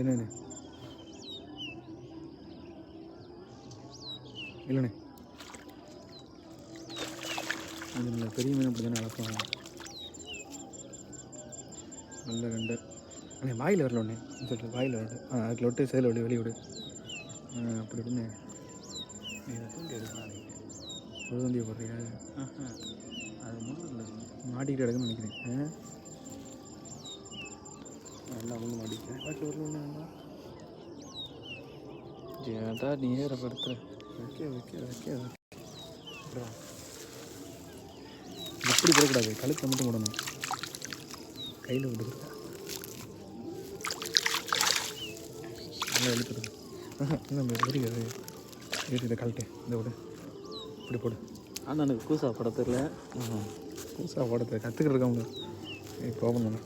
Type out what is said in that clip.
என்னண்ணே? இல்லைண்ணே. இது நல்ல பெரிய மீன் அப்படி தானே வளர்ப்பாங்க நல்ல ரெண்டு அண்ணே வாயில் வரல ஒண்ணே சொல்லிட்டு வாயில் வரல. ஆ அதுக்கு லொட்டு சேல வெளியே வெளியே விடு. ஆ அப்படி இப்படின்னு. ஒரு வண்டியை போடுறியா? அது மாட்டிக்கிட்டு கிடக்குன்னு நினைக்கிறேன். வாட்டில் வரல ஒன்று ஏன்டா நீ ஏறப்படுத்துற? வைக்க வைக்க வைக்க வைக்க. அப்புறம் இப்படி போடக்கூடாது. கழுத்தை மட்டும் போடணும். கையில் விட்டுக்கிறா நல்லா எழுத்துறது இன்னும் வெறிக்காது ஏறி இதை கழட்டு இந்த விடு. இப்படி போடு. ஆனால் எனக்கு கூசா பட தெரில புதுசாக போடுறது கற்றுக்கிட்டு இருக்கவங்க இப்போ ஓப்பன் பண்ணு